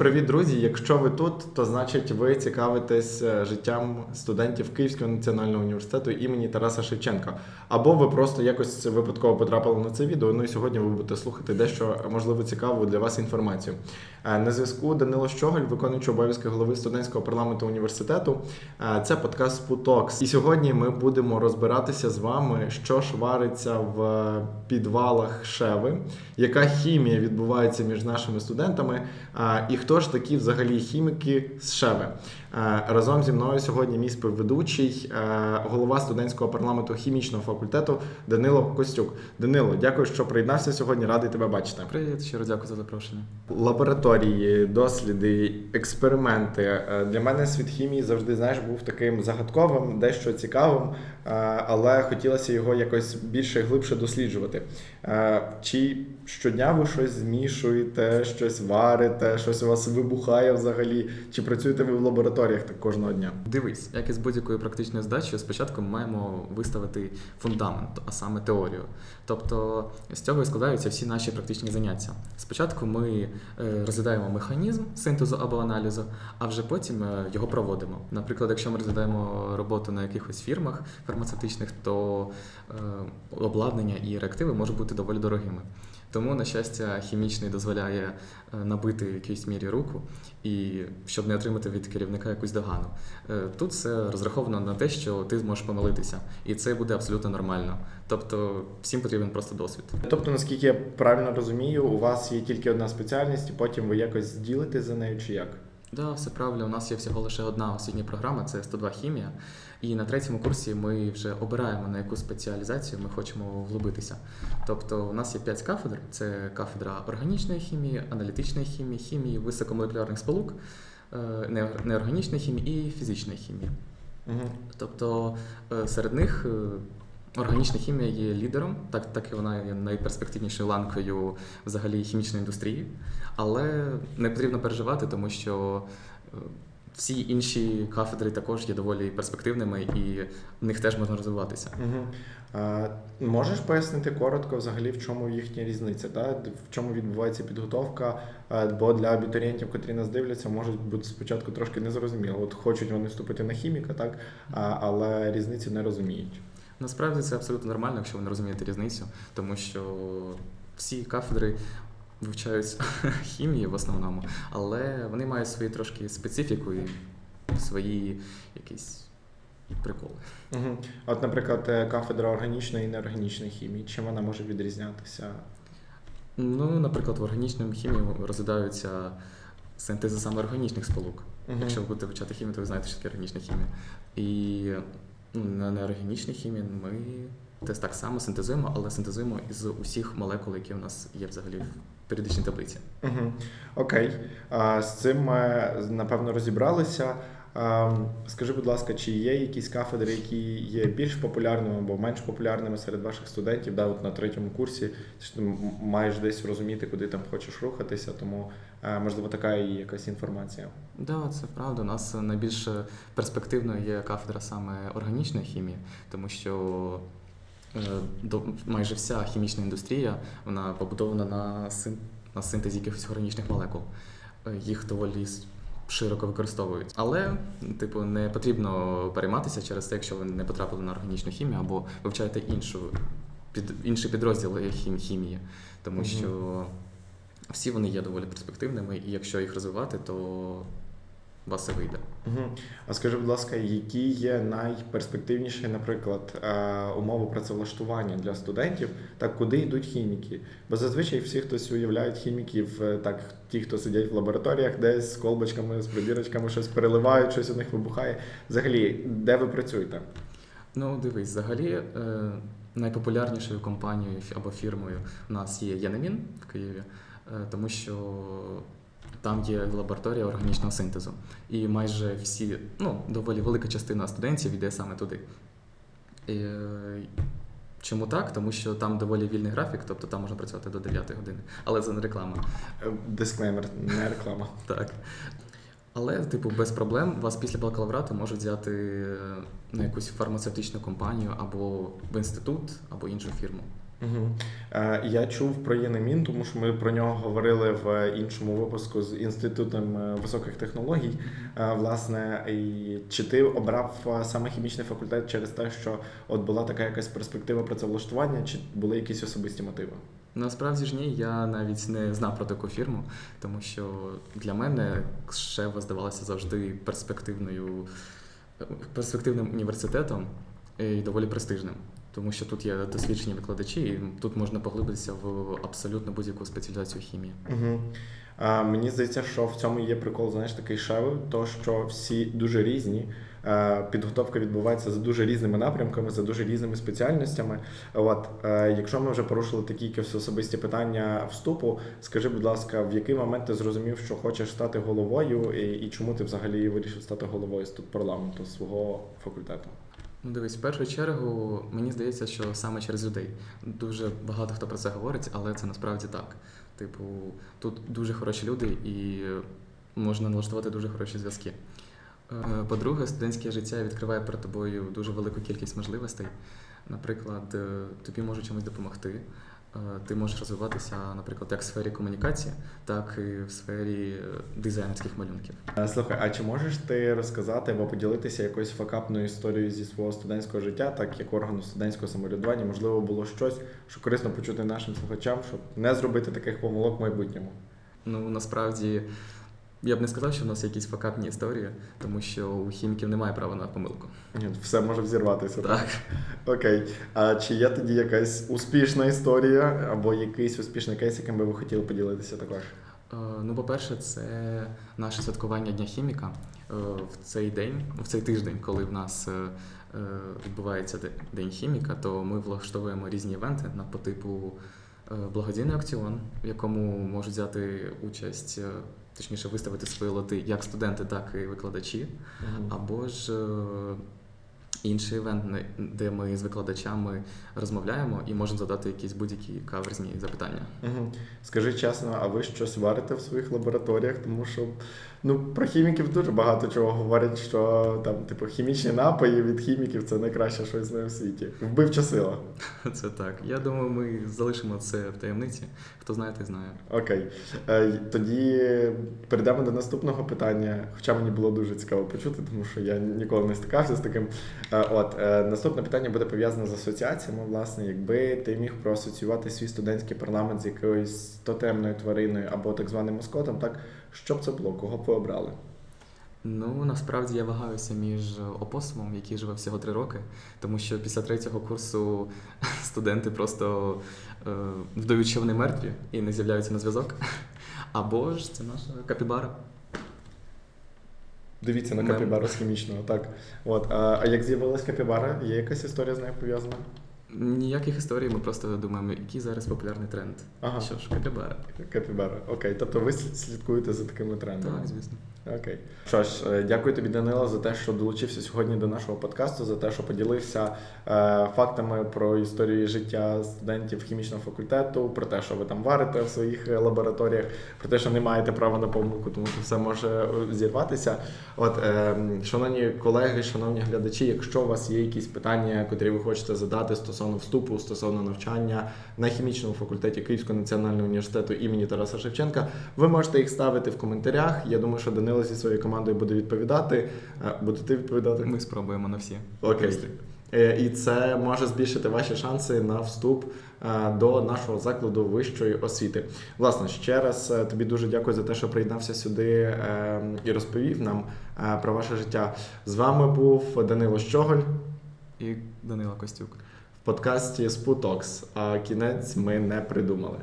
привіт, друзі! Якщо ви тут, то значить ви цікавитесь е, життям студентів Київського національного університету імені Тараса Шевченка. Або ви просто якось випадково потрапили на це відео. Ну і сьогодні ви будете слухати дещо можливо цікаву для вас інформацію. Е, На зв'язку Данило Щоголь, виконуючий обов'язки голови студентського парламенту університету. Е, Це подкаст Спутокс. І сьогодні ми будемо розбиратися з вами, що ж вариться в підвалах Шеви, яка хімія відбувається між нашими студентами, і хто ж такі взагалі хіміки з Шеви. Разом зі мною сьогодні мій співведучий, голова студентського парламенту хімічного факультету Данило Костюк. Данило, дякую, що приєднався сьогодні. Радий тебе бачити. Привіт, щиро дякую за запрошення. Лабораторії, досліди, експерименти. Е, Для мене світ хімії завжди знаєш був таким загадковим, дещо цікавим, е, але хотілося його якось більше глибше досліджувати. Е, Чи щодня ви щось змішуєте, щось варите, щось у вас вибухає взагалі? Чи працюєте ви в лабораторіях так кожного дня? Дивись, як і з будь-якою практичною здачею, спочатку ми маємо виставити фундамент, а саме теорію. Тобто з цього і складаються всі наші практичні заняття. Спочатку ми е, розглядаємо механізм синтезу або аналізу, а вже потім е, його проводимо. Наприклад, якщо ми розглядаємо роботу на якихось фірмах фармацевтичних, то е, обладнання і реактиви можуть бути доволі дорогими. Тому, на щастя, хімічний дозволяє набити в якійсь мірі руку, і щоб не отримати від керівника якусь догану. Е, Тут це розраховано на те, що ти зможеш помилитися, і це буде абсолютно нормально. Тобто всім потрібен просто досвід. Тобто, наскільки я правильно розумію, у вас є тільки одна спеціальність, і потім ви якось ділите за нею чи як? Да, все правильно. У нас є всього лише одна освітня програма, це 102 хімія. І на третьому курсі ми вже обираємо на яку спеціалізацію ми хочемо влюбитися. Тобто, у нас є 5 кафедр: це кафедра органічної хімії, аналітичної хімії, хімії високомолекулярних сполук, е, неорганічної хімії і фізичної хімії. Угу. Тобто е, серед них е, органічна хімія є лідером, так, так і вона є найперспективнішою ланкою взагалі хімічної індустрії. Але не потрібно переживати, тому що е, всі інші кафедри також є доволі перспективними і в них теж можна розвиватися. Угу. А, можеш пояснити коротко взагалі, в чому їхня різниця? Да? В чому відбувається підготовка? Бо для абітурієнтів, котрі нас дивляться, можуть бути спочатку трошки незрозуміло. От хочуть вони вступити на хіміка, так? А, але різниці не розуміють. Насправді це абсолютно нормально, якщо ви не розумієте різницю, тому що всі кафедри вивчають хімії в основному, але вони мають свої трошки специфіку і свої якісь приколи. Угу. От, наприклад, е, кафедра органічної і неорганічної хімії, чим вона може відрізнятися? Ну, наприклад, в органічному хімії розглядаються синтези саме органічних сполук. Мгм. Якщо ви будете вивчати хімію, то ви знаєте, що таке органічна хімія. І на неорганічній хімії ми теж так само синтезуємо, але синтезуємо із усіх молекул, які у нас є взагалі в періодичній таблиці. Угу. Окей. А, з цим ми напевно розібралися. Скажи, будь ласка, чи є якісь кафедри, які є більш популярними або менш популярними серед ваших студентів? Да, от на третьому курсі ти маєш десь розуміти, куди там хочеш рухатися, тому можливо така і якась інформація. Да, це правда. У нас найбільш перспективною є кафедра саме органічної хімії, тому що е, майже вся хімічна індустрія вона побудована на, на синтезі якихось органічних молекул. Е, Їх доволі широко використовують. Але, типу, не потрібно перейматися через те, якщо ви не потрапили на органічну хімію або вивчаєте іншу під інший підрозділ хім, хімії, тому Мгм. що всі вони є доволі перспективними, і якщо їх розвивати, то у вас все вийде. Угу. А скажи, будь ласка, які є найперспективніші, наприклад, е, умови працевлаштування для студентів, так куди йдуть хіміки? Бо зазвичай всі хтось уявляють хіміків, е, так ті, хто сидять в лабораторіях, десь з колбочками, з прибірочками щось переливають, щось у них вибухає. Взагалі, де ви працюєте? Ну, дивись, взагалі е, найпопулярнішою компанією або фірмою у нас є Янамін в Києві, тому що там є лабораторія органічного синтезу. І майже всі, ну, доволі велика частина студентів йде саме туди. І, е, чому так? Тому що там доволі вільний графік, тобто там можна працювати до 9 години. Але це не реклама. Е, Дисклеймер, не реклама. Так. Але, типу, без проблем вас після бакалаврату можуть взяти е, на якусь фармацевтичну компанію або в інститут, або іншу фірму. Угу. Я чув про ЄНЕМІН, тому що ми про нього говорили в іншому випуску з інститутом е, високих технологій. Е, власне, чи ти обрав саме хімічний факультет через те, що от була така якась перспектива працевлаштування, чи були якісь особисті мотиви? Насправді ж ні, я навіть не знав про таку фірму, тому що для мене Шева здавалася завжди перспективною, перспективним університетом і доволі престижним. Тому що тут є досвідчені викладачі, і тут можна поглибитися в абсолютно будь-яку спеціалізацію хімії. Угу. А, мені здається, що в цьому є прикол, знаєш, такий шеви, то що всі дуже різні. Підготовка відбувається за дуже різними напрямками, за дуже різними спеціальностями. От е, якщо ми вже порушили такі особисті питання вступу, скажи, будь ласка, в який момент ти зрозумів, що хочеш стати головою, і, і чому ти взагалі вирішив стати головою з тут парламенту свого факультету? Ну, дивись, в першу чергу, мені здається, що саме через людей. Дуже багато хто про це говорить, але це насправді так. Типу, тут дуже хороші люди і можна налаштувати дуже хороші зв'язки. Е, По-друге, студентське життя відкриває перед тобою дуже велику кількість можливостей. Наприклад, е, тобі можуть чимось допомогти. Е, Ти можеш розвиватися, наприклад, як в сфері комунікації, так і в сфері е, дизайнерських малюнків. Е, Слухай, а чи можеш ти розказати або поділитися якоюсь факапною історією зі свого студентського життя, так як органу студентського самоврядування, можливо, було щось, що корисно почути нашим слухачам, щоб не зробити таких помилок в майбутньому? Ну насправді я б не сказав, що в нас якісь факапні історії, тому що у хіміків немає права на помилку. Ні, Все може взірватися. Так. Окей. А чи є тоді якась успішна історія або якийсь успішний кейс, яким би ви хотіли поділитися також? Е, Ну, по-перше, це наше святкування Дня хіміка. Е, В цей день, в цей тиждень, коли в нас е, відбувається День хіміка, то ми влаштовуємо різні івенти на по типу благодійний аукціон, в якому можуть взяти участь, точніше виставити свої лоти як студенти, так і викладачі. Або ж е, інший івент, де ми з викладачами розмовляємо і можемо задати якісь будь-які каверзні запитання. Угу. Скажи чесно, а ви щось варите в своїх лабораторіях? Тому що ну, про хіміків дуже багато чого говорять, що там, типу, хімічні напої від хіміків це найкраще щось знає в світі. Вбивча сила. Це так. Я думаю, ми залишимо це в таємниці. Хто знає, той знає. Окей. Е, Тоді перейдемо до наступного питання. Хоча мені було дуже цікаво почути, тому що я ніколи не стикався з таким. От е, наступне питання буде пов'язане з асоціаціями. Власне, якби ти міг проасоціювати свій студентський парламент з якоюсь тотемною твариною або так званим маскотом, так що б це було? Кого б ви обрали? Ну насправді я вагаюся між опосумом, який живе всього три роки, тому що після третього курсу студенти просто е, вдають, що вони мертві і не з'являються на зв'язок. Або ж це наша капібара. Дивіться на капібару з хімічного, так. От, а, а як з'явилась капібара? Є якась історія з нею пов'язана? Ніяких історій, ми просто думаємо, який зараз популярний тренд. Ага. Що ж, капібара. Капібара. Окей. Тобто ви слідкуєте за такими трендами? Так, звісно. Окей. Що ж, е, дякую тобі, Данило, за те, що долучився сьогодні до нашого подкасту, за те, що поділився е, фактами про історію життя студентів хімічного факультету, про те, що ви там варите в своїх е, лабораторіях, про те, що не маєте права на помилку, тому що все може зірватися. От, шановні колеги, шановні глядачі, якщо у вас є якісь питання, котрі ви хочете задати стосовно вступу, стосовно навчання на хімічному факультеті Київського національного університету імені Тараса Шевченка, ви можете їх ставити в коментарях. Я думаю, що Данило зі своєю командою буде відповідати. Е, Будете відповідати? Ми спробуємо на всі. Окей. Е, І це може збільшити ваші шанси на вступ е, до нашого закладу вищої освіти. Власне, ще раз тобі дуже дякую за те, що приєднався сюди е, і розповів нам про ваше життя. З вами був Данило Щоголь І Данила Костюк. в подкасті Спутокс. А кінець ми не придумали.